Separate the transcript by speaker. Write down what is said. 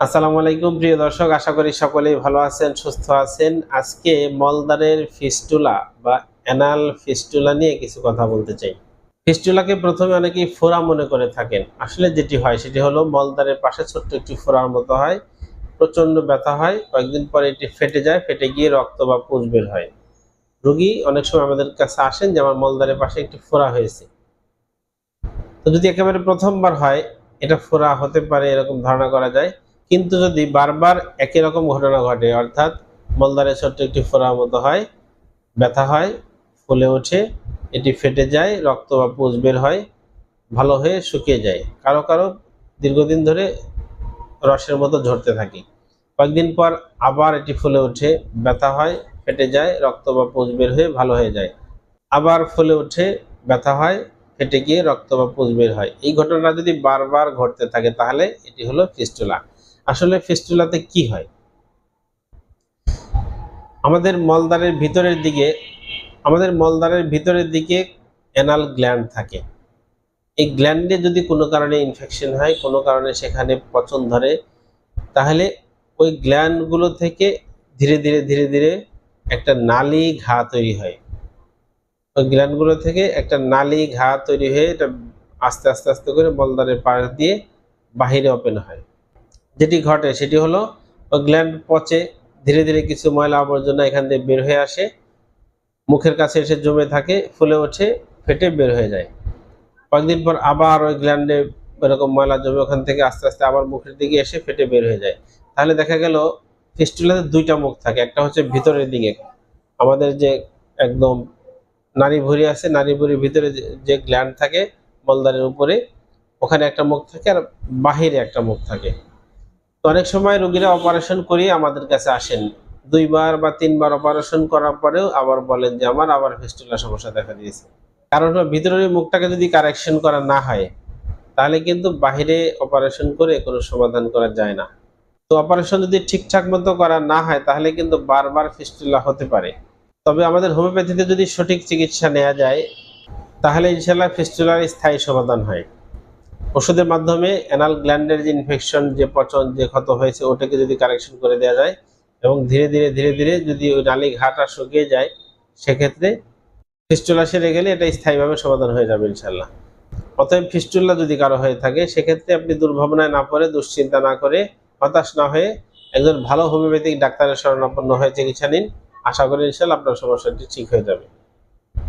Speaker 1: আসসালামু আলাইকুম, প্রিয় দর্শক, আশা করি সকলেই ভালো আছেন, সুস্থ আছেন। আজকে মলদারের ফিস্টুলা বা অ্যানাল ফিস্টুলা নিয়ে কিছু কথা বলতে চাই। ফিস্টুলাকে প্রথমে অনেকেই ফোড়া মনে করে থাকেন। আসলে যেটি হয়, সেটি হলো মলদারের পাশে ছোট্ট একটি ফোড়ার মতো হয় প্রচণ্ড ব্যথা হয়, কয়েকদিন পরে এটি ফেটে যায়, ফেটে গিয়ে রক্ত বা পুজ বের হয়। রুগী অনেক সময় আমাদের কাছে আসেন যে, আমার মলদারের পাশে একটি ফোড়া হয়েছে। তো যদি একেবারে প্রথমবার হয়, এটা ফোড়া হতে পারে, এরকম ধারণা করা যায়। কিন্তু যদি বারবার একই রকম ঘটনা ঘটে, অর্থাৎ মলদারে ছোট্ট একটি ফোড়ার মতো হয়, ব্যথা হয়, ফুলে ওঠে, এটি ফেটে যায়, রক্ত বা পুজ বের হয়, ভালো হয়ে শুকিয়ে যায়। কারও কারও দীর্ঘদিন ধরে রসের মতো ঝরতে থাকে। কয়েকদিন পর আবার এটি ফুলে ওঠে, ব্যথা হয়, ফেটে যায়, রক্ত বা পুজ বের হয়ে ভালো হয়ে যায়। আবার ফুলে ওঠে, ব্যথা হয়, ফেটে গিয়ে রক্ত বা পুজ বের হয়। এই ঘটনা যদি বারবার ঘটতে থাকে, তাহলে এটি হলো ফিস্টুলা। আসলে ফিস্টুলাতে কি হয়? আমাদের মলদ্বারের ভিতরের দিকে, আমাদের মলদ্বারের ভিতরের দিকে অ্যানাল গ্ল্যান্ড থাকে। এই গ্ল্যান্ডে যদি কোনো কারণে ইনফেকশন হয়, কোনো কারণে সেখানে পচন ধরে, তাহলে ওই গ্ল্যান্ডগুলো থেকে ধীরে ধীরে ধীরে ধীরে একটা নালি ঘা তৈরি হয়। ওই গ্ল্যান্ডগুলো থেকে একটা নালি ঘা তৈরি হয়ে এটা আস্তে আস্তে আস্তে করে মলদ্বারের পাশ দিয়ে বাহিরে ওপেন হয়। যেটি ঘটে সেটি হলো ওই গ্ল্যান্ড পচে ধীরে ধীরে কিছু ময়লা আবর্জনা এখান দিয়ে বের হয়ে আসে, মুখের কাছে এসে জমে থাকে, ফুলে ওঠে, ফেটে বের হয়ে যায়। কয়েকদিন পর আবার ওই গ্ল্যান্ডে এরকম ময়লা জমে ওখান থেকে আস্তে আস্তে আবার মুখের দিকে এসে ফেটে বের হয়ে যায়। তাহলে দেখা গেল ফিস্টুলাতে দুইটা মুখ থাকে, একটা হচ্ছে ভিতরের দিকে। আমাদের যে একদম নারী ভুঁড়ি আছে নারী ভুঁড়ির ভিতরে যে- গ্ল্যান্ড থাকে মলদারের উপরে, ওখানে একটা মুখ থাকে আর বাহিরে একটা মুখ থাকে। অনেক সময় রোগীরা অপারেশন করিয়ে আমাদের কাছে আসেন। দুইবার বা তিনবার অপারেশন করার পরেও আবার বলেন যে, আমার আবার ফিস্টুলা সমস্যা দেখা দিয়েছে। কারণ ভিতরের মুখটাকে যদি কারেকশন করা না হয়, তাহলে কিন্তু বাহিরে অপারেশন করে কোনো সমাধান করা যায় না। তো অপারেশন যদি ঠিকঠাক মতো করা না হয়, তাহলে কিন্তু বারবার ফিস্টুলা হতে পারে। তবে আমাদের হোমিওপ্যাথিতে যদি সঠিক চিকিৎসা নেওয়া যায়, তাহলে ইনশাল্লাহ ফিস্টুলার স্থায়ী সমাধান হয়। ওষুধের মাধ্যমে অ্যানাল গ্ল্যান্ডের যে ইনফেকশন যে পচন, যে ক্ষত হয়েছে, ওটাকে যদি কারেকশন করে দেওয়া যায় এবং ধীরে ধীরে ধীরে ধীরে যদি ওই নালী ঘাটা শুকিয়ে যায়, সেক্ষেত্রে ফিস্টুলা সেরে গেলে এটা স্থায়ীভাবে সমাধান হয়ে যাবে ইনশাল্লাহ অতএব ফিস্টুলা যদি কারও হয়ে থাকে, সেক্ষেত্রে আপনি দুর্ভাবনায় না পড়ে, দুশ্চিন্তা না করে, হতাশ না হয়ে একজন ভালো হোমিওপ্যাথিক ডাক্তারের শরণাপন্ন হয়ে চিকিৎসা নিন। আশা করি ইনশাল্লাহ আপনার সমস্যাটি ঠিক হয়ে যাবে।